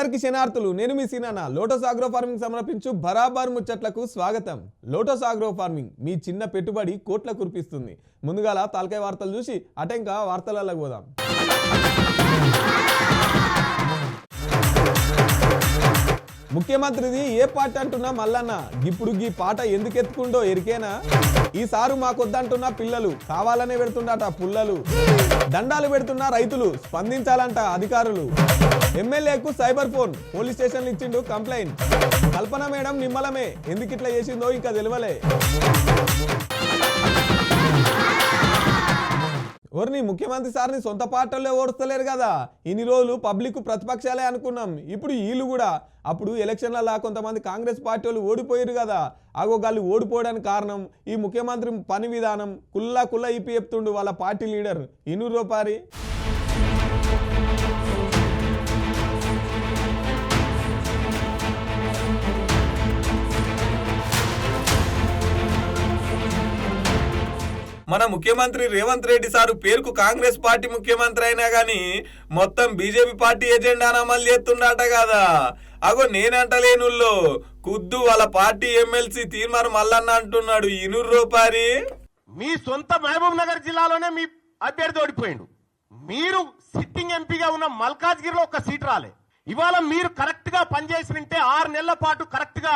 అందరికి శనార్థులు నేను మీ సీనానా. లోటస్ ఆగ్రో ఫార్మింగ్ సమర్పించు బరాబర్ ముచ్చట్లకు స్వాగతం. లోటస్ ఆగ్రో ఫార్మింగ్ మీ చిన్న పెట్టుబడి కోట్ల కురిపిస్తుంది. ముందుగాల తాలకాయ వార్తలు చూసి అటెంక వార్తలలో పోదాం. ముఖ్యమంత్రిది ఏ పాట అంటున్నా మల్లన్న? ఇప్పుడు ఈ పాట ఎందుకు ఎత్తుకుండో ఎరికేనా ఈసారు మాకొద్దంటున్న పిల్లలు కావాలనే పెడుతుండట పుల్లలు. దండాలు పెడుతున్న రైతులు స్పందించాలంట అధికారులు. ఎమ్మెల్యేకు సైబర్ ఫోన్ పోలీస్ స్టేషన్ ఇచ్చిండు కంప్లైంట్. కల్పన మేడం నిమ్మలమే ఎందుకు ఇట్లా చేసిందో ఇంకా తెలియలే ఓర్ని ముఖ్యమంత్రి సార్ని సొంత పార్టీల్లో ఓడుస్తలేరు కదా. ఇన్ని రోజులు పబ్లిక్ ప్రతిపక్షాలే అనుకున్నాం. ఇప్పుడు వీళ్ళు కూడా అప్పుడు ఎలక్షన్లలో కొంతమంది కాంగ్రెస్ పార్టీ వాళ్ళు ఓడిపోయారు కదా. అగో వాళ్ళు ఓడిపోవడానికి కారణం ఈ ముఖ్యమంత్రి పని విధానం కుల్లా కుల్లా ఇప్పి చెప్తుండు వాళ్ళ పార్టీ లీడర్. ఇనూరు రూపారి మన ముఖ్యమంత్రి రేవంత్ రెడ్డి సారు పేరుకు కాంగ్రెస్ పార్టీ ముఖ్యమంత్రి అయినా కానీ మొత్తం బీజేపీ పార్టీ ఎజెండాను అమలు చేస్తుండట కదా. అగో నేనంటలేనుల్లో. కుద్దు వాళ్ళ పార్టీ ఎమ్మెల్సీ తీర్మానం మల్లన్న అంటున్నాడు. ఇనూరు రూపారి. మీ సొంత మహబూబ్ నగర్ జిల్లాలోనే మీ అభ్యర్థి ఓడిపోయిండు. మీరు సిట్టింగ్ ఎంపీగా ఉన్న మల్కాజ్గిరిలో ఒక సీట్ రాలే. ఇవాళ మీరు కరెక్ట్గా పనిచేసి ఉంటే ఆరు నెలల పాటు కరెక్ట్గా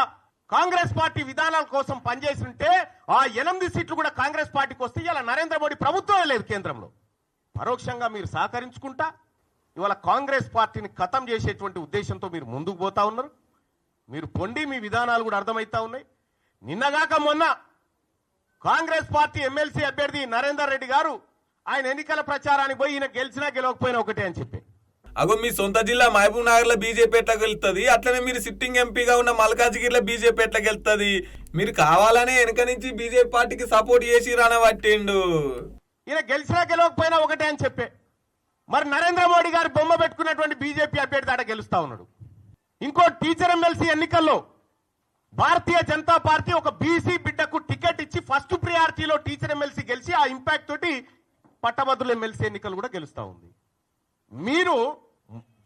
కాంగ్రెస్ పార్టీ విధానాల కోసం పనిచేసి ఆ ఎనిమిది సీట్లు కూడా కాంగ్రెస్ పార్టీకి వస్తే ఇలా నరేంద్ర మోడీ ప్రభుత్వమే లేదు కేంద్రంలో. పరోక్షంగా మీరు సహకరించుకుంటా ఇవాళ కాంగ్రెస్ పార్టీని ఖతం చేసేటువంటి ఉద్దేశంతో మీరు ముందుకు పోతా ఉన్నారు. మీరు పొండి మీ విధానాలు కూడా అర్థమవుతా ఉన్నాయి. నిన్నగాక మొన్న కాంగ్రెస్ పార్టీ ఎమ్మెల్సీ అభ్యర్థి నరేందర్ రెడ్డి గారు ఆయన ఎన్నికల ప్రచారానికి పోయి ఈయన గెలిచినా గెలవకపోయినా ఒకటే అని చెప్పి అగో మీ సొంత జిల్లా మహబూబ్ నగర్లో బీజేపీ ఎట్లా గెలుస్తుంది అట్లనే మీరు సిట్టింగ్ ఎంపీగా ఉన్న మల్కాజ్గిరిలో బీజేపీ ఎట్లా గెలుస్తుంది మీరు కావాలనే వెనక నుంచి బీజేపీ పార్టీకి సపోర్ట్ చేసి రానబట్టిండు. ఈయన గెలిచినా గెలవకపోయినా ఒకటే అని చెప్పే. మరి నరేంద్ర మోడీ గారు బొమ్మ పెట్టుకున్నటువంటి బీజేపీ అభ్యర్థి ఆడ గెలుస్తా ఉన్నాడు. ఇంకో టీచర్ ఎమ్మెల్సీ ఎన్నికల్లో భారతీయ జనతా పార్టీ ఒక బీసీ బిడ్డకు టికెట్ ఇచ్చి ఫస్ట్ ప్రియారిటీలో టీచర్ ఎమ్మెల్సీ గెలిచి ఆ ఇంపాక్ట్ తోటి పట్టభద్రుల ఎమ్మెల్సీ ఎన్నికలు కూడా గెలుస్తా ఉంది. మీరు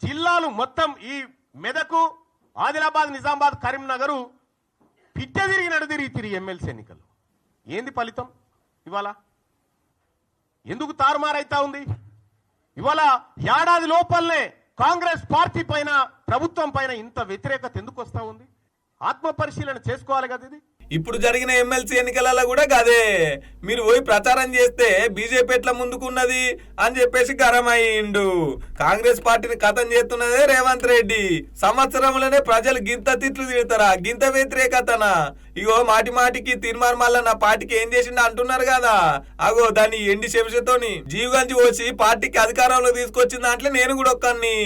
జిల్లాలు మొత్తం ఈ మెదకు ఆదిలాబాద్ నిజామాబాద్ కరీంనగర్ పిట్ట తిరిగి నడుదిరిగి తిరిగి ఎమ్మెల్సీ ఎన్నికలు. ఏంది ఫలితం? ఇవాళ? ఎందుకు తారుమారైతా ఉంది? ఇవాళ ఏడాది లోపలనే కాంగ్రెస్ పార్టీ పైన ప్రభుత్వం పైన ఇంత వ్యతిరేకత ఎందుకు వస్తూ ఉంది? ఆత్మ పరిశీలన చేసుకోవాలి కదా ఇది. ఇప్పుడు జరిగిన ఎమ్మెల్సీ ఎన్నికలలో కూడా గదే. మీరు పోయి ప్రచారం చేస్తే బీజేపీ ఎట్లా ముందుకున్నది అని చెప్పేసి గరమయ్యిండు కాంగ్రెస్ పార్టీని కథం చేస్తున్నదే రేవంత్ రెడ్డి. సంవత్సరంలోనే ప్రజలు గింత తిట్లు తిడతారా? గింత వ్యతిరేకతనా? ఇగో మాటి మాటికి తీర్మానం మళ్ళా నా పార్టీకి ఏం చేసిండు అంటున్నారు కదా. అగో దాన్ని ఎండి శంషతోని జీవగంచి వచ్చి పార్టీకి అధికారంలో తీసుకొచ్చిన దాంట్లో నేను కూడా ఒక్కని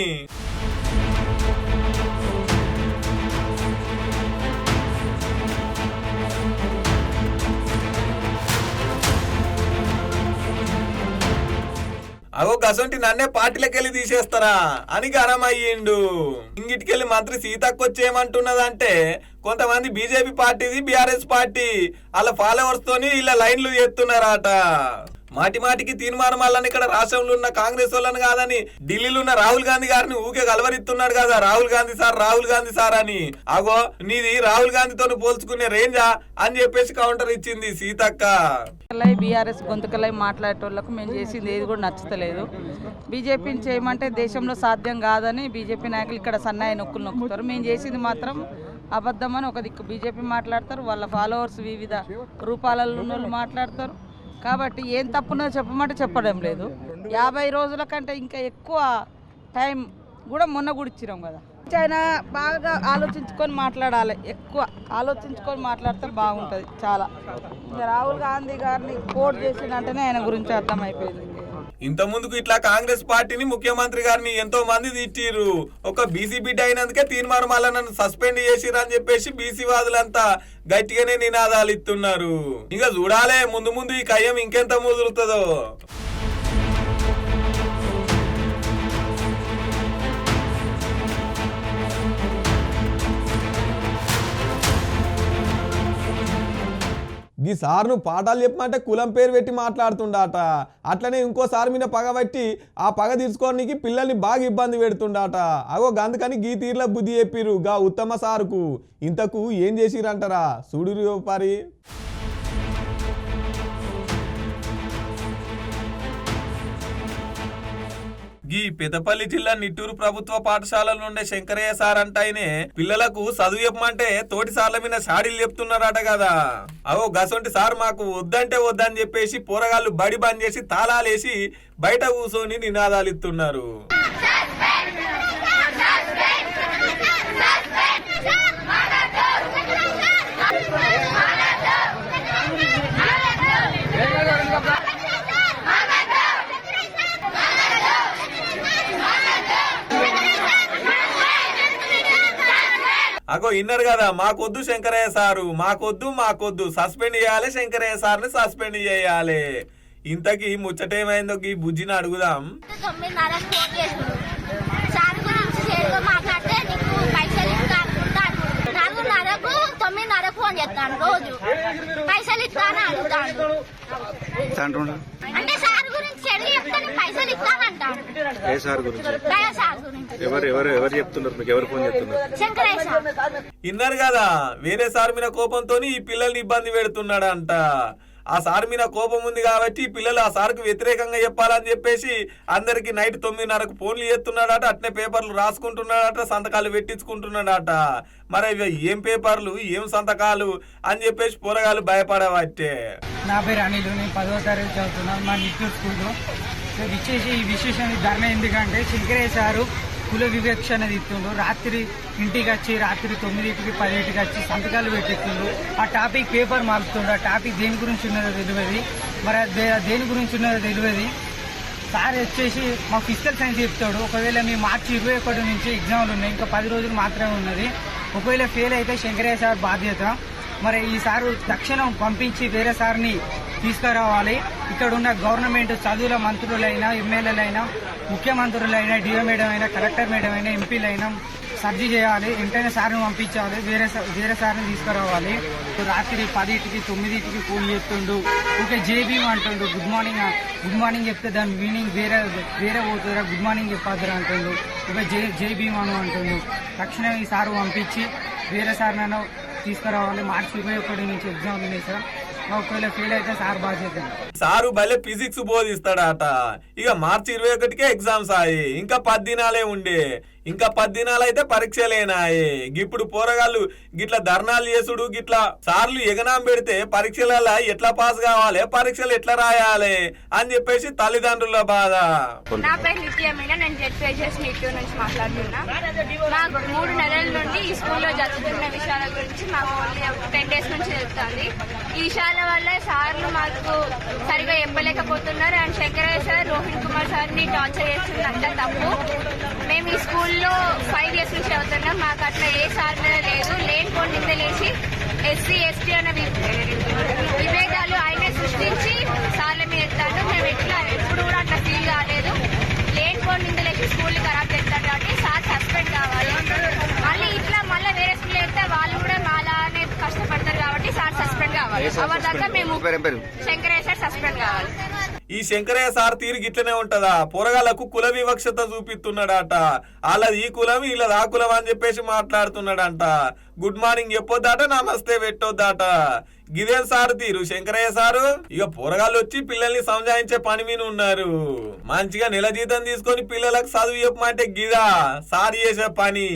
అగో గసంటి నన్నే పార్టీలోకి వెళ్ళి తీసేస్తారా? అని గరం అయ్యిండు ఇంగిటికెళ్ళి మంత్రి సీతక్క వచ్చేయమంటున్నదంటే కొంతమంది బీజేపీ పార్టీది బీఆర్ఎస్ పార్టీ వాళ్ళ ఫాలోవర్స్ తోని ఇలా లైన్లు చేస్తున్నారట మాటి మాటికి తీర్మానం వల్లని ఇక్కడ రాష్ట్రంలో ఉన్న కాంగ్రెస్ వాళ్ళని కాదని ఢిల్లీలో ఉన్న రాహుల్ గాంధీ గారిని ఊకే కలవరిస్తున్నాడు కదా రాహుల్ గాంధీ సార్ రాహుల్ గాంధీ సార్ అని. అగో నీది రాహుల్ గాంధీతో పోల్చుకునే రేంజా అని చెప్పేసి కౌంటర్ ఇచ్చింది సీతక్క. బీఆర్ఎస్ గొంతుకలై మాట్లాడేటోళ్ళకు మేము చేసింది ఏది కూడా నచ్చతలేదు. బీజేపీని చేయమంటే దేశంలో సాధ్యం కాదని బీజేపీ నాయకులు ఇక్కడ సన్నాయి నొక్కులు నొక్కుతారు. మేము చేసింది మాత్రం అబద్ధమని ఒక దిక్కు. బీజేపీ మాట్లాడతారు వాళ్ళ ఫాలోవర్స్ వివిధ రూపాలలో ఉన్న వాళ్ళు మాట్లాడతారు. కాబట్టి ఏం తప్పునో చెప్పమంటే చెప్పడం లేదు. యాభై రోజుల కంటే ఇంకా ఎక్కువ టైం కూడా మొన్న కూడా ఇచ్చినాం కదా. ఆయన బాగా ఆలోచించుకొని మాట్లాడాలి. ఎక్కువ ఆలోచించుకొని మాట్లాడితే బాగుంటుంది చాలా. రాహుల్ గాంధీ గారిని కోట్ అంటేనే ఆయన గురించి అర్థమైపోయింది. ఇంత ముందుకు ఇట్లా కాంగ్రెస్ పార్టీని ముఖ్యమంత్రి గారిని ఎంతో మంది తిట్టిర్రు. ఒక బీసీ బిడ్డ అయినందుకే తీర్మానం వల్ల నన్ను సస్పెండ్ చేసిర్రు అని చెప్పేసి బీసీ వాదులంతా గట్టిగానే నినాదాలు ఇస్తున్నారు ఇంకా చూడాలే ముందు ముందు ఈ కయ్యం ఇంకెంత ముదురుతుందో. గీ సార్ను పాఠాలు చెప్పమంటే కులం పేరు పెట్టి మాట్లాడుతుండాట. అట్లనే ఇంకో సార్ మీద పగబట్టి ఆ పగ తీర్చుకోనికి పిల్లల్ని బాగా ఇబ్బంది పెడుతుండాట. అగో గందుకని గీ తీర్ల బుద్ధి చెప్పిరు గా ఉత్తమ సారుకు. ఇంతకు ఏం చేసిరంటారా చూడు పరి? గీ పెదపల్లి జిల్లా నిట్టూరు ప్రభుత్వ పాఠశాలలో నుండే శంకరయ్య సార్ అంటాయనే పిల్లలకు చదువు చెప్పమంటే తోటి సార్ల మీద షాడీలు చెప్తున్నారట కదా. అవో గసొంటి సార్ మాకు వద్దంటే వద్దని చెప్పేసి పోరగాళ్ళు బడి బంద్ చేసి తాళాలేసి బయట కూర్చొని నినాదాలు ఇస్తున్నారు అగో ఇన్నర్ కదా మాకొద్దు శంకరయ్య సారు మాకొద్దు మాకొద్దు. సస్పెండ్ చేయాలి శంకరయ్య సార్ని సస్పెండ్ చేయాలి. ఇంతకీ ముచ్చటేమైందో ఈ బుజ్జిని అడుగుదాం తొమ్మిదిన్నరకు ఫోన్ చేసుడు సార్ గురించి చేరుతో మాట్లాడితే నీకు పైసలు ఇస్తా అనుకుంటా అన్నాడు. తొమ్మిదిన్నరకు ఫోన్ చేస్తాను రోజు. పైసలు ఇస్తాను అంటే సార్ గురించి చెడు చెప్తే నీకు పైసలు ఇస్తానంటాడు ఏ సార్ గురించి? దయా సార్ గురించి. ఎవరు ఎవరు ఎవరు చెప్తున్నారు మీకు? ఎవరు ఫోన్ చెప్తున్నారు శంకరయ్య సార్. ఇన్నారు కదా వేరే సార్ మీద కోపంతో ఈ పిల్లల్ని ఇబ్బంది పెడుతున్నాడంట. ఆ సార్ మీద కోపం ఉంది కాబట్టి పిల్లలు ఆ సార్కు వ్యతిరేకంగా చెప్పాలని చెప్పేసి అందరికి నైట్ తొమ్మిదిన్నరకు ఫోన్లు చేస్తున్నాడట అట్నే పేపర్లు రాసుకుంటున్నాడట సంతకాలు పెట్టించుకుంటున్నాడట. మరి ఏం పేపర్లు ఏం సంతకాలు అని చెప్పేసి పోరగాలు భయపడవట్టే నా పేరు అనిల్ నేను పదో తరగతి చదువుతున్నాను మా నిట్టూరు స్కూల్లో. ఇచ్చేసి ఈ విశేషం ధర్మ ఎందుకంటే శంకరయ్య సారు కుల వివక్షణ ఇస్తుండ్రు. రాత్రి ఇంటికి వచ్చి రాత్రి తొమ్మిదింటికి పదింటికి వచ్చి సంతకాలు పెట్టిస్తుండ్రు. ఆ టాపిక్ పేపర్ మారుతుండ్రు ఆ టాపిక్ దేని గురించి ఉన్నదో తెలియదు. మరి దే- దేని గురించి ఉన్నదో తెలియదు. సార్ వచ్చేసి మా ఫిజికల్ సైన్స్ చెప్తాడు. ఒకవేళ మీ మార్చి ఇరవై ఒకటి నుంచి ఎగ్జామ్లు ఉన్నాయి. ఇంకా పది రోజులు మాత్రమే ఉన్నది. ఒకవేళ ఫెయిల్ అయితే శంకరయ్య సార్ బాధ్యత. మరి ఈ సారు తక్షణం పంపించి వేరే సార్ని తీసుకురావాలి. ఇక్కడ ఉన్న గవర్నమెంట్ చదువుల మంత్రులైనా ఎమ్మెల్యేలైనా ముఖ్యమంత్రులైనా డిఓ మేడం అయినా కలెక్టర్ మేడం అయినా ఎంపీలైనా సర్జీ చేయాలి. వెంటనే సార్ని పంపించాలి. వేరే వేరే సార్ని తీసుకురావాలి. రాత్రి పదింటికి తొమ్మిదింటికి ఫోన్ చేస్తుండు. ఇంకా జేబీఎం అంటుండు. గుడ్ మార్నింగ్ గుడ్ మార్నింగ్ చెప్తే దాని మీనింగ్ వేరే వేరే పోతుందా గుడ్ మార్నింగ్ చెప్పద్దురా అంటుండు. ఇంకా జే జేబీఎం అని అంటుండు. తక్షణం ఈ సార్ పంపించి వేరే సార్ నన్ను తీసుకురావాలి. మార్చి ఇరవై ఒకటి నుంచి ఎగ్జామ్ ఉన్నాయి సార్. ఒకవేళ ఫెయిల్ అయితే సార్ బాధ్యత. సారు భలే ఫిజిక్స్ బోధిస్తాడట. ఇక మార్చి ఇరవై ఒకటికే ఎగ్జామ్స్ అయ్యి ఇంకా పది దినాలే ఉండే. ఇంకా పది దినాలు అయితే పరీక్షలేనాయి. ఇప్పుడు పోరగాళ్ళు గిట్లా ధర్నాలు చేసుడు గిట్లా సార్లు ఎగనాం పెడితే పరీక్షలలో ఎట్లా పాస్ కావాలి పరీక్షలు ఎట్లా రాయాలి అని చెప్పేసి తల్లిదండ్రుల బాధ. నా పేరు నిత్య నేను జెడ్పీహెచ్ఎస్ నిట్టూరు నుంచి మాట్లాడుతున్నా. మాకు మూడు నెలల నుండి ఈ స్కూల్లో జరుగుతున్న విషయాల గురించి మాకు ఓన్లీ టెన్ డేస్ నుంచి తెలుస్తుంది ఈ విషయాల వల్ల సార్లు మాకు సరిగా చెప్పలేకపోతున్నారు. అండ్ శంకరయ్య సార్ రోహిత్ కుమార్ సార్ని టార్చర్ చేస్తున్నంత తప్పు. మేము ఈ స్కూల్లో ఫైవ్ ఇయర్స్ నుంచి చదువుతున్నాం. మాకు అట్లా ఏ సార్ మీద లేదు. లేని కొన్ని నిందలేసి ఎస్సీ ఎస్టీ అన్న విభేదాలు ఆయనే సృష్టించి సార్ల మీద ఎత్తాడు. మేము ఎట్లా ఎప్పుడు కూడా అట్లా ఫీల్ కాలేదు. లేని కొన్ని నిందలేసి స్కూల్ ఖరాబ్ చేస్తాడు కాబట్టి సార్ సస్పెండ్ కావాలి. మళ్ళీ ఇట్లా మళ్ళీ వేరే స్కూల్ వెళ్తే వాళ్ళు కూడా కష్టపడతారు కాబట్టి సార్ సస్పెండ్ కావాలి. అవర్ దాకా మేము సార్ సస్పెండ్ కావాలి. ఈ శంకరయ్య సార్ తీరు గిట్లనే ఉంటదా? పొరగాళ్ళకు కుల వివక్షత చూపిస్తున్నాడట. వాళ్ళది ఈ కులం వీళ్ళది ఆ కులం అని చెప్పేసి మాట్లాడుతున్నాడంట. గుడ్ మార్నింగ్ చెప్పొద్దాట నమస్తే పెట్టొద్దాట. గిదేం సార్ తీరు? శంకరయ్య సారు? ఇక పోరగాళ్ళు వచ్చి పిల్లల్ని సంజాయించే పని మీద ఉన్నారు. మంచిగా నెల జీతం తీసుకొని పిల్లలకు చదువు చెప్పమంటే గిదా సార్ చేసే పని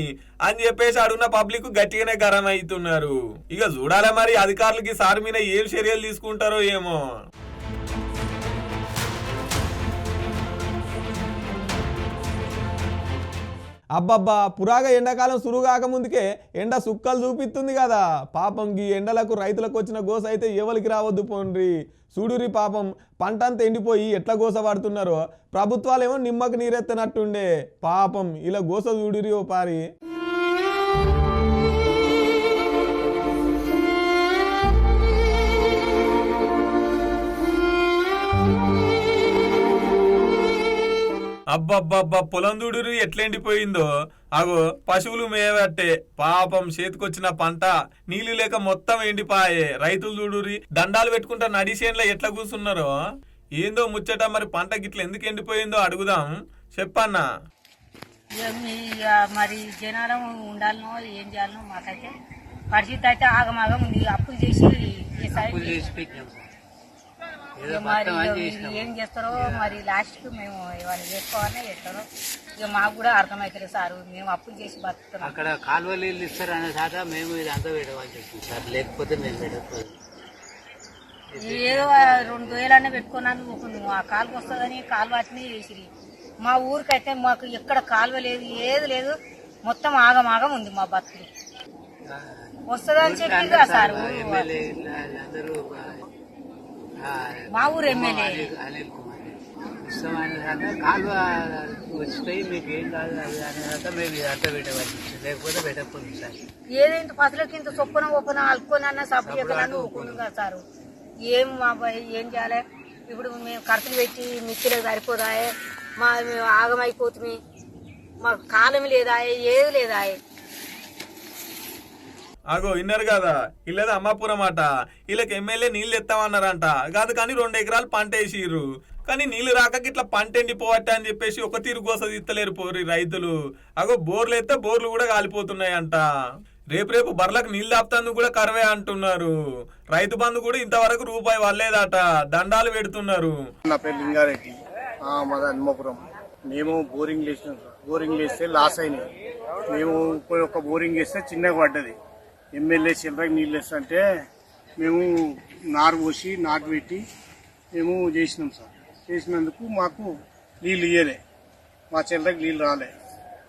అని చెప్పేసి అడుగున్న పబ్లిక్ గట్టిగానే గరం అవుతున్నారు ఇక చూడాలి మరి అధికారులకి సార్ మీద ఏం చర్యలు తీసుకుంటారో ఏమో. అబ్బబ్బా పురాగా ఎండాకాలం సురువు కాకముందుకే ఎండ సుక్కలు చూపిస్తుంది కదా. పాపం గీ ఎండలకు రైతులకు వచ్చిన గోస అయితే ఎవరికి రావద్దు పోండ్రి. చూడురి పాపం పంట అంతా ఎండిపోయి ఎట్లా గోస పడుతున్నారో ప్రభుత్వాలేమో నిమ్మకు నీరెత్తనట్టుండే. పాపం ఇలా గోస చూడురి ఓ పారి. అబ్బబ్బబ్బా పొలం దుడురు ఎట్లెండిపోయిందో అగో పశువులు మేవట్టే. పాపం చేతికొచ్చిన పంట నీళ్ళు లేక మొత్తం ఎండిపాయే. రైతులు చూడురి దండాలు పెట్టుకుంటా నడిచేన్లో ఎట్లా కూర్చున్నారో? ఏందో ముచ్చట మరి పంట గిట్ల ఎందుకు ఎండిపోయిందో అడుగుదాం. చెప్పన్నా. మరి జనాలం ఉండాలనో ఏం చేయాలనో మాకైతే పరిస్థితి అయితే ఆగమాగం ఉంది. అప్పులు చేసి మరి ఏం చేస్తారో మరి లాస్ట్కు మేము ఇవన్నీ చేసుకోవాలని చేస్తారో ఇక మాకు కూడా అర్థమవుతుంది సార్. మేము అప్పులు చేసి బతుకుతున్నాం. అక్కడ కాలువ నీళ్ళు ఇస్తారు అనే సాక మేము ఇదంతా పెట్టవలసి వస్తుంది సార్. లేకపోతే మేము పెట్టకపోదు ఏదో రెండు వేలన్నా పెట్టుకున్నాను ఊరుకున్నాము. ఆ కాలువ వస్తుందని కాలువ అట్నే చేసిరి. మా ఊరికైతే మాకు ఎక్కడ కాలువ లేదు ఏది లేదు. మొత్తం ఆగమాగం ఉంది మా బతుకులు వస్తుందని చెప్పింది సార్. మా ఊరు ఎమ్మెల్యే. అనిల్ కుమార్. ఇష్టమైన కాలువ మీకు ఏం కాదు మేము ఇదంతా లేకపోతే సార్. ఏదేంటి పసులకి ఇంత చొప్పున ఒప్పున అల్లుకొని సబ్బు ఎక్కడన్నా ఊరుకుంది కదా సారు. ఏం మా ఏం చేయాలి? ఇప్పుడు మేము ఖర్చులు పెట్టి మిక్కిలకు సరిపోదాయే మా మేము ఆగమైపోతుంది మాకు కాలం లేదా ఏది లేదా అగో విన్నారు కదా. ఇల్లది అమ్మాపురం అట వీళ్ళకి ఎమ్మెల్యే నీళ్ళు ఎత్తామన్నారంట. కాదు కానీ రెండు ఎకరాలు పంట వేసిర్రు. కానీ నీళ్ళు రాక ఇట్లా పంట ఎండిపోవట అని చెప్పేసి ఒక తీరు కోస ఇత్తలేరు పోరి రైతులు. అగో బోర్లు ఎత్తే బోర్లు కూడా కాలిపోతున్నాయంట. రేపు రేపు బర్లకు నీళ్ళు దాపుతందుకు కూడా కరవే అంటున్నారు. రైతు బంధు కూడా ఇంతవరకు రూపాయి వల్లేదట. దండాలు పెడుతున్నారు. నా పేరు లింగారెడ్డి. ఆ, మాది హనుమపురం. మేము బోరింగ్ చేసినాం బోరింగ్ వేస్తే లాస్ అయినాయి. మేము ఒక బోరింగ్ వేస్తే చిన్నగా పడ్డది. ఎమ్మెల్యే చిల్లరకి నీళ్ళు వేస్తుంటే మేము నారు పోసి నాటు పెట్టి మేము చేసినాం సార్. చేసినందుకు మాకు నీళ్ళు ఇయ్యలే. మా చిల్లరకి నీళ్ళు రాలే.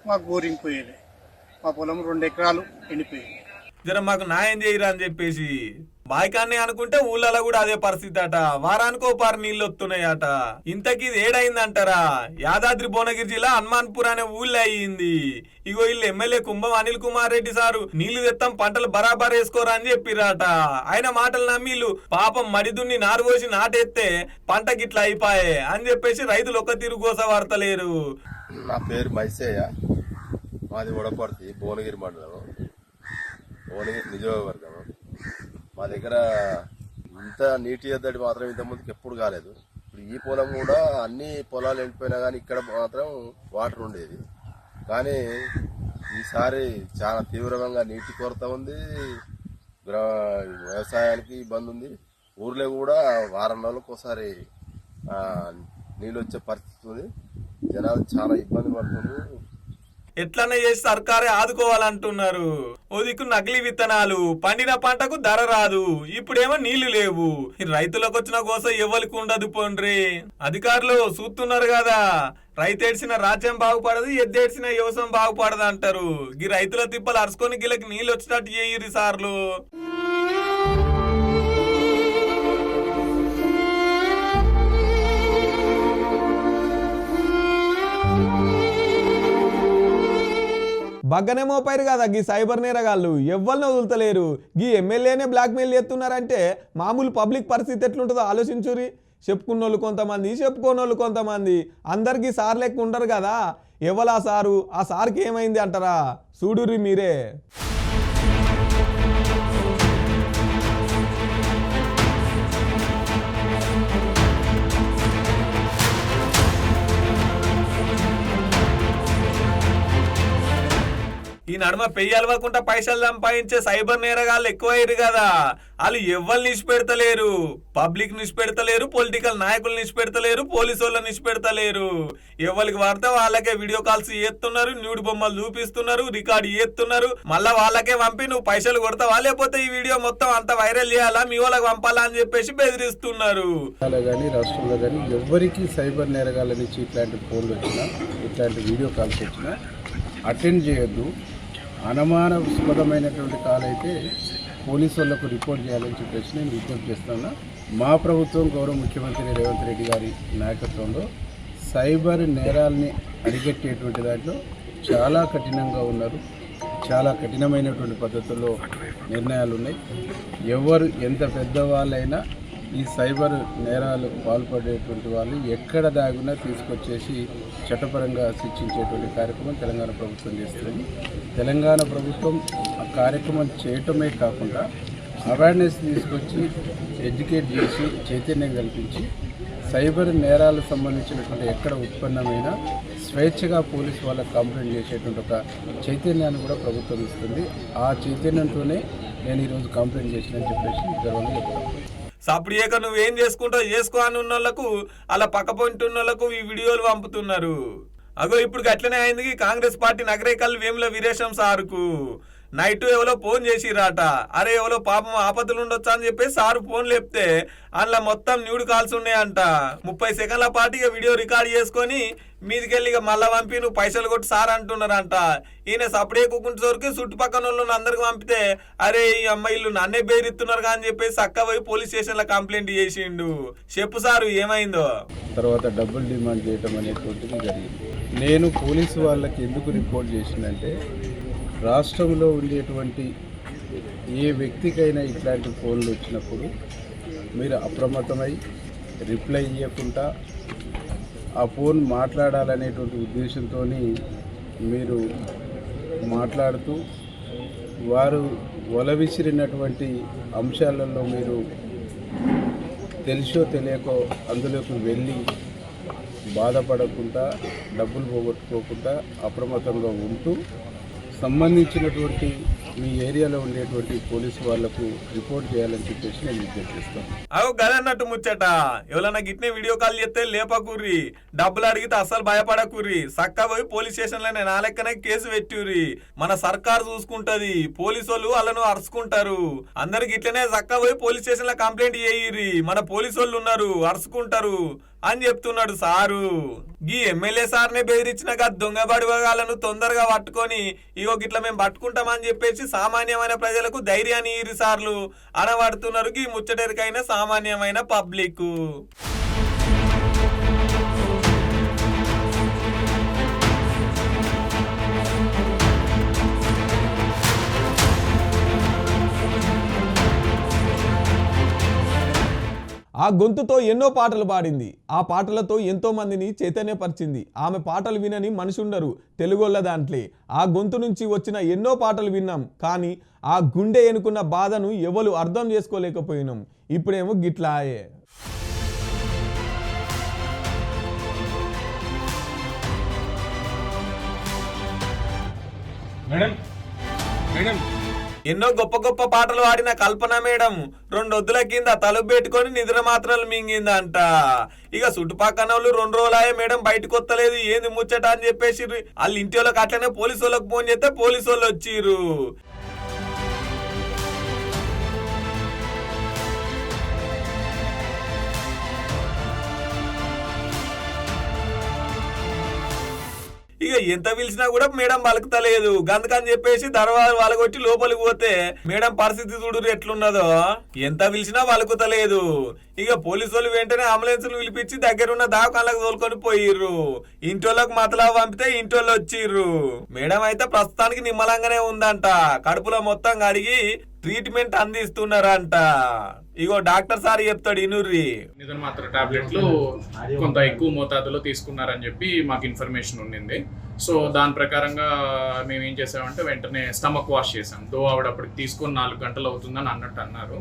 మాకు బోరింగ్ పోయలే. మా పొలం రెండు ఎకరాలు ఎండిపోయాయి జర మాకు న్యాయం చేయరా అని చెప్పేసి బాయికాన్ని అనుకుంటే ఊళ్ళలో కూడా అదే పరిస్థితి అట వారానికో పారు నీళ్ళు వస్తున్నాయట ఇంతకీ ఇది ఏడైందంటారా? యాదాద్రి భువనగిరి జిల్లా హనుమాన్పూర్ అనే ఊళ్ళో అయ్యింది. ఇగో వీళ్ళు ఎమ్మెల్యే కుంభం అనిల్ కుమార్ రెడ్డి సారు నీళ్ళు తెత్తాం పంటలు బరాబర్ వేసుకోరా అని చెప్పిరాట ఆయన మాటలు నమ్మిళ్ళు పాపం మడిదున్ని నారు పోసి నాటేస్తే పంట గిట్ల అయిపాయే అని చెప్పేసి రైతులు ఒక్క తిరుగు కోస నా పేరు మైసేయ. మాది ఉడపర్తి భువనగిరి మండలం. భువనగిరి నియోజకవర్గం మా దగ్గర ఇంత నీటి ఎద్దడి మాత్రం ఇంత ముందుకు ఎప్పుడు కాలేదు. ఇప్పుడు ఈ పొలం కూడా అన్ని పొలాలు ఎండిపోయినా కానీ ఇక్కడ మాత్రం వాటర్ ఉండేది. కానీ ఈసారి చాలా తీవ్రంగా నీటి కొరత ఉంది. గ్రా- వ్యవసాయానికి ఇబ్బంది ఉంది. ఊర్లో కూడా వారం రోజులకు ఒకసారి నీళ్ళు వచ్చే పరిస్థితి ఉంది. జనాలు చాలా ఇబ్బంది పడుతుంది ఎట్లనే చేసి సర్కారే ఆదుకోవాలంటున్నారు. ఓ దిక్కు నకిలీ విత్తనాలు పండిన పంటకు ధర రాదు ఇప్పుడేమో నీళ్ళు లేవు. రైతులకు వచ్చిన కోసం ఎవరికి ఉండదు పోండ్రి. అధికారులు చూస్తున్నారు కదా రైతు ఏడ్చిన రాజ్యం బాగుపడదు ఎద్దేడ్చిన వ్యవసాయం బాగుపడదు అంటారు. ఈ రైతుల తిప్పలు అరుచుకొని గిలకి నీళ్ళు వచ్చినట్టు చేయరు సార్లు. బగ్గనే మోపారు కదా? గీ సైబర్ నేరగాళ్ళు ఎవ్వరిని వదులుతలేరు. గీ ఎమ్మెల్యేనే బ్లాక్మెయిల్ చేస్తున్నారంటే మామూలు పబ్లిక్ పరిస్థితి ఎట్లుంటుందో ఆలోచించురి చెప్పుకున్నోళ్ళు కొంతమంది చెప్పుకోనోళ్ళు కొంతమంది. అందరికీ సార్ లెక్క ఉండరు కదా? ఎవలా సారు? ఆ సార్కి ఏమైంది అంటారా? చూడురి మీరే. నడుమ పెయ్యలవకుండా పైసలు సంపాదించే సైబర్ నేరగాళ్ళు ఎక్కువయ్యారు కదా. వాళ్ళు ఎవ్వరు నిష్పెడతలేరు. పబ్లిక్ నిష్పెడతలేరు పొలిటికల్ నాయకులు నిష్పెడతలేరు పోలీసు వాళ్ళు నిష్పెడతలేరు. ఎవరికి వాడితే వాళ్ళకే వీడియో కాల్స్ చేస్తున్నారు న్యూడ్ బొమ్మలు చూపిస్తున్నారు రికార్డు చేస్తున్నారు. మళ్ళా వాళ్ళకే పంపి నువ్వు పైసలు కొడతావా? లేకపోతే ఈ వీడియో మొత్తం అంత వైరల్ చేయాలా? మీ వాళ్ళకి పంపాలా అని చెప్పేసి బెదిరిస్తున్నారు. కానీ రాష్ట్రంలో కానీ ఎవరికి సైబర్ నేరగాళ్ళ నుంచి ఇట్లాంటి ఫోన్లు వచ్చినా ఇట్లాంటి వీడియో కాల్స్ వచ్చినా అటెండ్ చేయొద్దు. అనుమానాస్పదమైనటువంటి కాల్ అయితే పోలీసు వాళ్ళకు రిపోర్ట్ చేయాలని చెప్పేసి నేను విజ్ఞప్తి చేస్తున్నా. మా ప్రభుత్వం గౌరవ ముఖ్యమంత్రి రేవంత్ రెడ్డి గారి నాయకత్వంలో సైబర్ నేరాల్ని అరికట్టేటువంటి దాంట్లో చాలా కఠినంగా ఉన్నారు. చాలా కఠినమైనటువంటి పద్ధతుల్లో నిర్ణయాలు ఉన్నాయి ఎవరు ఎంత పెద్దవాళ్ళైనా ఈ సైబర్ నేరాలు పాల్పడేటువంటి వాళ్ళు ఎక్కడ దాగున్నా తీసుకొచ్చేసి చట్టపరంగా శిక్షించేటువంటి కార్యక్రమం తెలంగాణ ప్రభుత్వం చేస్తుంది. తెలంగాణ ప్రభుత్వం ఆ కార్యక్రమం చేయటమే కాకుండా అవేర్నెస్ తీసుకొచ్చి ఎడ్యుకేట్ చేసి చైతన్యం కల్పించి సైబర్ నేరాలకు సంబంధించినటువంటి ఎక్కడ ఉత్పన్నమైన స్వేచ్ఛగా పోలీసు వాళ్ళకి కంప్లైంట్ చేసేటువంటి ఒక చైతన్యాన్ని కూడా ప్రభుత్వం ఇస్తుంది. ఆ చైతన్యంతోనే నేను ఈరోజు కంప్లైంట్ చేసినని చెప్పేసి గర్వంగా చెప్తాను సప్రియేక నువ్వేం చేసుకుంటావు? చేసుకో అని ఉన్నోళ్ళకు అలా పక్క పొంటి ఈ వీడియోలు పంపుతున్నారు. అగో ఇప్పుడు అట్లనే అయింది కాంగ్రెస్ పార్టీ నగరేకల్ వేముల వీరేశం సారుకు. నైట్ ఎవరో ఫోన్ చేసిరాట అరే ఎవరో పాపం ఆపదలు ఉండొచ్చా అని చెప్పి సారు ఫోన్ లేపితే అందులో మొత్తం న్యూడ్ కాల్స్ ఉన్నాయంట. ముప్పై సెకండ్ల పాటు వీడియో రికార్డ్ చేసుకొని మీదికెళ్ళి ఇక మళ్ళా పంపి నువ్వు పైసలు కొట్టి సార్ అంటున్నారంట. ఈయన సపడే కుక్కుంటే వరకు చుట్టుపక్కల వాళ్ళని అందరికి పంపితే అరే ఈ అమ్మాయిలు నన్నే బెదిరిస్తున్నారు కానీ చెప్పేసి అక్క పోయి పోలీస్ స్టేషన్లో కంప్లైంట్ చేసిండు. చెప్పు సారు ఏమైందో? తర్వాత డబ్బులు డిమాండ్ చేయటం అనేటువంటిది జరిగింది. నేను పోలీసు వాళ్ళకి ఎందుకు రిపోర్ట్ చేసిందంటే రాష్ట్రంలో ఉండేటువంటి ఏ వ్యక్తికైనా ఇట్లాంటి ఫోన్లు వచ్చినప్పుడు మీరు అప్రమత్తమై రిప్లై ఇవ్వకుండా ఆ ఫోన్ మాట్లాడాలనేటువంటి ఉద్దేశంతో మీరు మాట్లాడుతూ వారు వల విసిరినటువంటి అంశాలలో మీరు తెలిసో తెలియకో అందులోకి వెళ్ళి బాధపడకుండా డబ్బులు పోగొట్టుకోకుండా అప్రమత్తంగా ఉంటూ సంబంధించినటువంటి మీ ఏరియాలో ఉండేటువంటి పోలీసు వాళ్ళకు రిపోర్ట్ చేయాలని చెప్పేసి నేను విజ్ఞప్తి చేస్తాను. అవు గదన్నట్టు ముచ్చట. ఎవరన్నా గిట్నే వీడియో కాల్ చేస్తే లేపకూర్రి. డబ్బులు అడిగితే అస్సలు భయపడకూర్రి. సక్క పోయి పోలీస్ స్టేషన్లో నా లెక్కనే కేసు పెట్టిర్రి. మన సర్కార్ చూసుకుంటది. పోలీసు వాళ్ళు వాళ్ళను అరుచుకుంటారు. అందరికి ఇట్లనే సక్క పోయి పోలీస్ స్టేషన్లో కంప్లైంట్ చేయిర్రి. మన పోలీసు వాళ్ళు ఉన్నారు అరుచుకుంటారు. అని చెప్తున్నాడు సారు. గీ ఎమ్మెల్యే సార్నే బెదిరించినాక దొంగ బడివగాలను తొందరగా పట్టుకొని ఇగో గిట్ల మేము పట్టుకుంటామని చెప్పేసి సామాన్యమైన ప్రజలకు ధైర్యాన్ని ఈరి సార్లు. అనబడుతున్నారు గీ ముచ్చటెరికైన సామాన్యమైన పబ్లిక్ ఆ గొంతుతో ఎన్నో పాటలు పాడింది. ఆ పాటలతో ఎంతో మందిని చైతన్యపరిచింది. ఆమె పాటలు వినని మనిషి ఉండరు తెలుగోళ్ళ దాంట్లే. ఆ గొంతు నుంచి వచ్చిన ఎన్నో పాటలు విన్నాం. కానీ ఆ గుండె ఎనుకున్న బాధను ఎవరు అర్థం చేసుకోలేకపోయినాం. ఇప్పుడేమో గిట్లాయే. ఎన్నో గొప్ప గొప్ప పాటలు పాడిన కల్పన మేడం. రెండు వద్దుల కింద తలుపు పెట్టుకొని నిద్ర మాత్రాలు మింగిందంట. ఇక చుట్టుపక్కన వాళ్ళు రెండు రోజులాయే మేడం బయటకు వస్తలేదు ఏంది ముచ్చట అని చెప్పేసి వాళ్ళు ఇంటి వాళ్ళకి అట్లనే పోలీసు వాళ్ళకి ఫోన్ చేస్తే పోలీసు వాళ్ళు వచ్చిర్రు. ఇక ఎంత పిలిచినా కూడా మేడం పలుకుతలేదు. గందుకని చెప్పేసి దర్వాజ వాళ్ళకొచ్చి లోపలికి పోతే మేడం పరిస్థితి చూడు ఎట్లున్నదో. ఎంత పిలిచినా పలుకుతలేదు. ఇక పోలీసు వాళ్ళు వెంటనే అంబులెన్స్ పిలిపించి దగ్గరున్న దావకాళ్ళకు తోలుకొని పోయిర్రు. ఇంటోళ్ళకి మతలా పంపితే ఇంటోళ్ళు వచ్చిర్రు. మేడం అయితే ప్రస్తుతానికి నిమ్మలంగానే ఉందంట. కడుపులో మొత్తం కడిగి ట్రీట్మెంట్ అందిస్తున్నారంట. ఇగో డాక్టర్ సార్ చెప్తాడు ఇనుర్రి. నిధులు మాత్ర టాబ్లెట్లు కొంత ఎక్కువ మోతాదులో తీసుకున్నారని చెప్పి మాకు ఇన్ఫర్మేషన్ ఉండింది. సో దాని ప్రకారంగా మేము ఏం చేసామంటే వెంటనే స్టమక్ వాష్ చేసాం. దో ఆవిడ అప్పటికి తీసుకొని నాలుగు గంటలు అవుతుందని అన్నట్టు అన్నారు.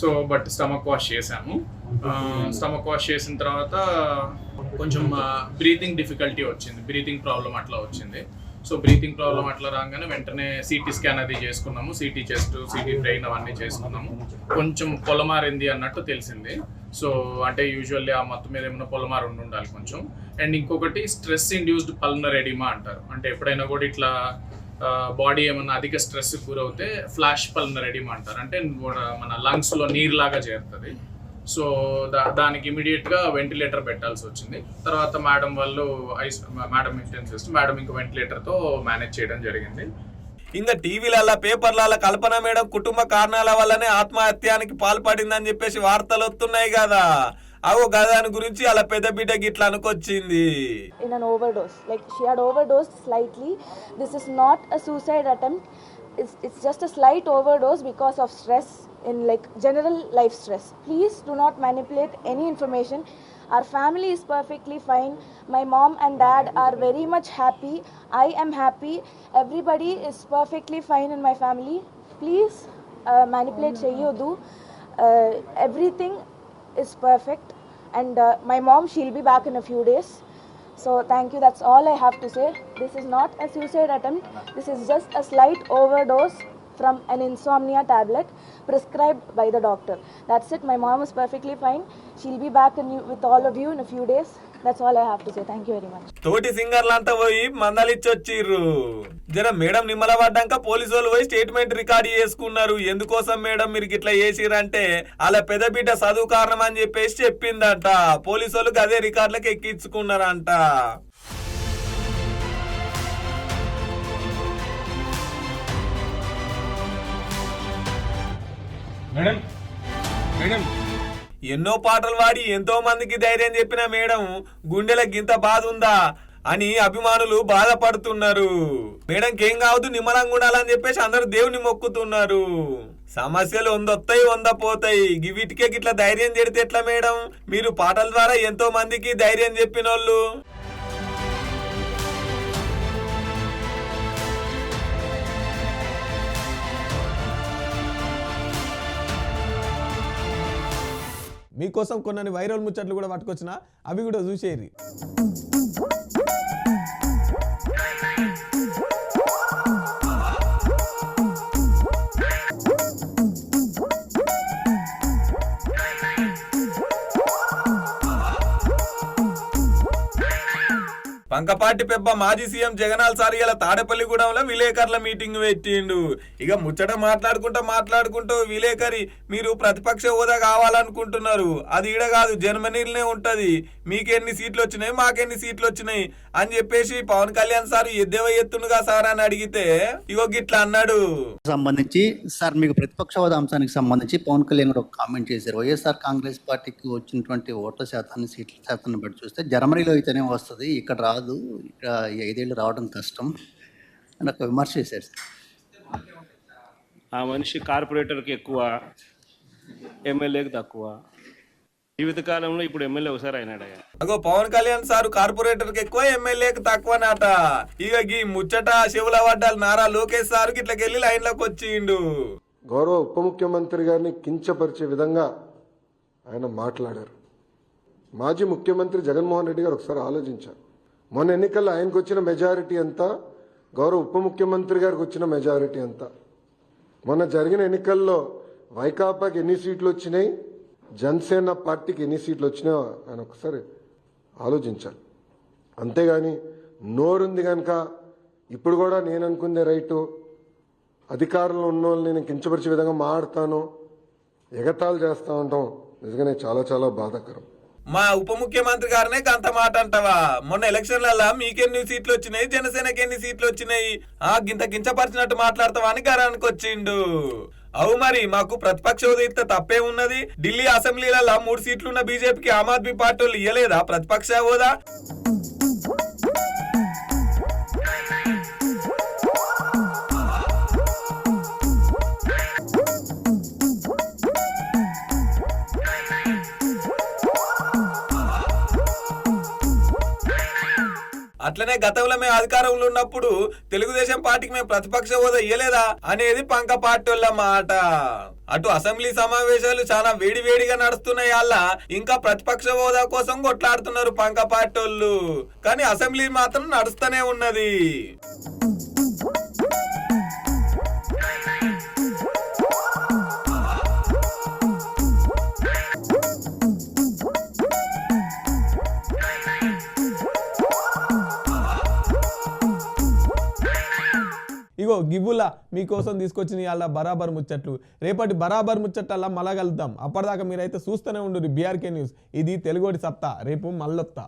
సో బట్ స్టమక్ వాష్ చేసాము. స్టమక్ వాష్ చేసిన తర్వాత కొంచెం బ్రీతింగ్ డిఫికల్టీ వచ్చింది. బ్రీతింగ్ ప్రాబ్లం అట్లా వచ్చింది. సో బ్రీతింగ్ ప్రాబ్లం అట్లా రాగానే వెంటనే సిటీ స్కాన్ అది చేసుకున్నాము. సిటీ చెస్ట్ సిటీ బ్రెయిన్ అవన్నీ చేసుకున్నాము. కొంచెం పొలమారింది అన్నట్టు తెలిసింది. సో అంటే యూజువల్లీ ఆ మొత్తం మీద ఏమైనా పొలమారు ఉండి ఉండాలి కొంచెం. అండ్ ఇంకొకటి స్ట్రెస్ ఇండ్యూస్డ్ పల్నర్ ఎడిమా అంటారు. అంటే ఎప్పుడైనా కూడా ఇట్లా బాడీ ఏమైనా అధిక స్ట్రెస్ గురవుతే ఫ్లాష్ పల్నర్ ఎడిమా అంటారు. అంటే మన లంగ్స్లో నీరులాగా చేరుతుంది. సో దా దానికి ఇమీడియట్గా వెంటిలేటర్ పెట్టాల్సి వచ్చింది తర్వాత మేడం వాళ్ళు ఐస్ మేడం మెయింటైన్ చేస్తూ మేడం ఇంకా వెంటిలేటర్తో మేనేజ్ చేయడం జరిగింది ఇంకా టీవీలల్ల పేపర్ల కల్పన మేడం కుటుంబ కారణాల వల్లనే ఆత్మహత్యానికి పాల్పడిందని చెప్పేసి వార్తలు వస్తున్నాయి కదా అవో గదాని గురించి అలా పెద్ద బిడ్డ గిట్లా అనుకొచ్చింది in an overdose. Like she had overdosed slightly. This is not a suicide attempt. It's, it's just a slight overdose because of stress in like general life stress. Please do not manipulate any information. Our family is perfectly fine. My mom and dad are very much happy. I am happy. Everybody is perfectly fine in my family. Please uh, manipulate cheyodu. Uh, everything is perfect. And uh, my mom, she'll be back in a few days. So thank you. That's all I have to say. This is not a suicide attempt. This is just a slight overdose from an insomnia tablet prescribed by the doctor That's it my mom is perfectly fine. She'll be back in, with all of you in a few that's all I have to say thank you very much తోటి సింగర్లు అంతా పోయి మందలిచ్చి మందలిచ్చొచ్చిర్రు జర madam Nimmala పడ్డాక police వాళ్ళు పోయి statement record చేసుకున్నారు ఎందుకోసం మేడం మీరు గిట్లా చేసిరంటే అలా పెద్ద బిడ్డ చదువు కారణం అని చెప్పేసి చెప్పిందంట పోలీసు వాళ్ళకి అదే రికార్డులకు ఎక్కించుకున్నారంట మేడం మేడం. ఎన్నో పాటలు పాడి ఎంతో మందికి ధైర్యం చెప్పిన మేడం గుండెలకు గింత బాధ ఉందా అని అభిమానులు బాధపడుతున్నారు. మేడంకి ఏం కావద్దు నిమ్మలంగా ఉండాలని చెప్పేసి అందరూ దేవుని మొక్కుతున్నారు. సమస్యలు వందొత్తాయి వంద పోతాయి గివిటికే గిట్లా ధైర్యం చెడితే ఎట్లా మేడం? మీరు పాటల ద్వారా ఎంతో మందికి ధైర్యం చెప్పినోళ్ళు. మీకోసం కొన్ని వైరల్ ముచ్చట్లు కూడా పట్టుకొచ్చిన అవి కూడా చూసేరి పంకపాటి పెబ్బ మాజీ సీఎం జగనాల్ సార్ ఇలా తాడేపల్లిగూడెంలో విలేకరుల మీటింగ్ పెట్టిండు. ఇక ముచ్చట మాట్లాడుకుంటూ మాట్లాడుకుంటూ విలేకరి మీరు ప్రతిపక్ష హోదా కావాలనుకుంటున్నారు. అది ఈడ కాదు జర్మనీలోనే ఉంటది. మీకెన్ని సీట్లు వచ్చినాయి మాకెన్ని సీట్లు వచ్చినాయి అని చెప్పేసి పవన్ కళ్యాణ్ సార్ ఎద్దేవ ఎత్తుండుగా సార్ అని అడిగితే ఇగో గిట్లా అన్నాడు. సంబంధించి సార్ మీకు ప్రతిపక్ష హోదా అంశానికి సంబంధించి పవన్ కళ్యాణ్ గారు ఒక కామెంట్ చేశారు. వైఎస్ఆర్ కాంగ్రెస్ పార్టీకి వచ్చినటువంటి ఓట్ల శాతాన్ని సీట్ల శాతాన్ని బట్టి చూస్తే జర్మనీలో అయితేనే వస్తుంది ఇక్కడ రాదు. ఇక్కడ ఈ ఐదేళ్ళు రావడం కష్టం. అని ఒక విమర్శ చేశారు సార్. ఆ మనిషి కార్పొరేటర్కి ఎక్కువ ఎమ్మెల్యేకి తక్కువ. జీవితకాలంలో ఇప్పుడు ఎమ్మెల్యే ఒకసారి అయినాడు అగో పవన్ కళ్యాణ్ సార్ కార్పొరేటర్కి ఎక్కువ ఎమ్మెల్యేకి తక్కువ నాట ఇక గీ ముచ్చట శివుల వడ్డాలు నారా లోకేష్ సార్ ఇట్లకెళ్ళి లైన్లోకి వచ్చిండు. గౌరవ ఉప ముఖ్యమంత్రి గారిని కించపరిచే విధంగా ఆయన మాట్లాడారు. మాజీ ముఖ్యమంత్రి జగన్మోహన్ రెడ్డి గారు ఒకసారి ఆలోచించారు. మొన్న ఎన్నికల్లో ఆయనకు వచ్చిన మెజారిటీ ఎంత? గౌరవ ఉప ముఖ్యమంత్రి గారికి వచ్చిన మెజారిటీ ఎంత? మొన్న జరిగిన ఎన్నికల్లో వైకాపాకి ఎన్ని సీట్లు వచ్చినాయి? జనసేన పార్టీకి ఎన్ని సీట్లు వచ్చినాయో ఆయన ఒకసారి ఆలోచించాలి. అంతేగాని నోరుంది కనుక ఇప్పుడు కూడా నేను అనుకుందే రైటు. అధికారంలో ఉన్న వాళ్ళని నేను కించపరిచే విధంగా మాట్లాడతాను. ఎగతాళి చేస్తూ ఉంటాం. నిజంగానే చాలా చాలా బాధాకరం. మా ఉప ముఖ్యమంత్రి గారినే గంత మాట అంటావా? మొన్న ఎలక్షన్లలో మీకెన్ని సీట్లు వచ్చినాయి? జనసేనకి ఎన్ని సీట్లు వచ్చినాయి? ఆ గింత గించపరిచినట్టు మాట్లాడతావా అని గారానికి వచ్చిండు. అవు మరి మాకు ప్రతిపక్ష హోదా తప్పే ఉన్నది. ఢిల్లీ అసెంబ్లీలలో మూడు సీట్లు ఉన్న బీజేపీకి ఆమ్ ఆద్మీ పార్టీ వాళ్ళు ఇయ్యలేదా? ప్రతిపక్ష హోదా? అట్లనే గతంలో మేము అధికారంలో ఉన్నప్పుడు తెలుగుదేశం పార్టీకి మేము ప్రతిపక్ష హోదా ఇయ్యలేదా అనేది పంక పార్టీ మాట. అటు అసెంబ్లీ సమావేశాలు చాలా వేడి వేడిగా నడుస్తున్నాయి అల్ల. ఇంకా ప్రతిపక్ష హోదా కోసం కొట్లాడుతున్నారు పంక పార్టీ కానీ అసెంబ్లీ మాత్రం నడుస్తూనే ఉన్నది. ఇగో గివ్వులా మీకోసం తీసుకొచ్చిన ఇవాళ బరాబర్ ముచ్చట్లు. రేపటి బరాబర్ ముచ్చట్ల మళ్ళా కలుద్దాం. అప్పటిదాకా మీరైతే చూస్తూనే ఉండరు బీఆర్కే న్యూస్. ఇది తెలుగోటి సత్తా. రేపు మళ్ళొత్తా.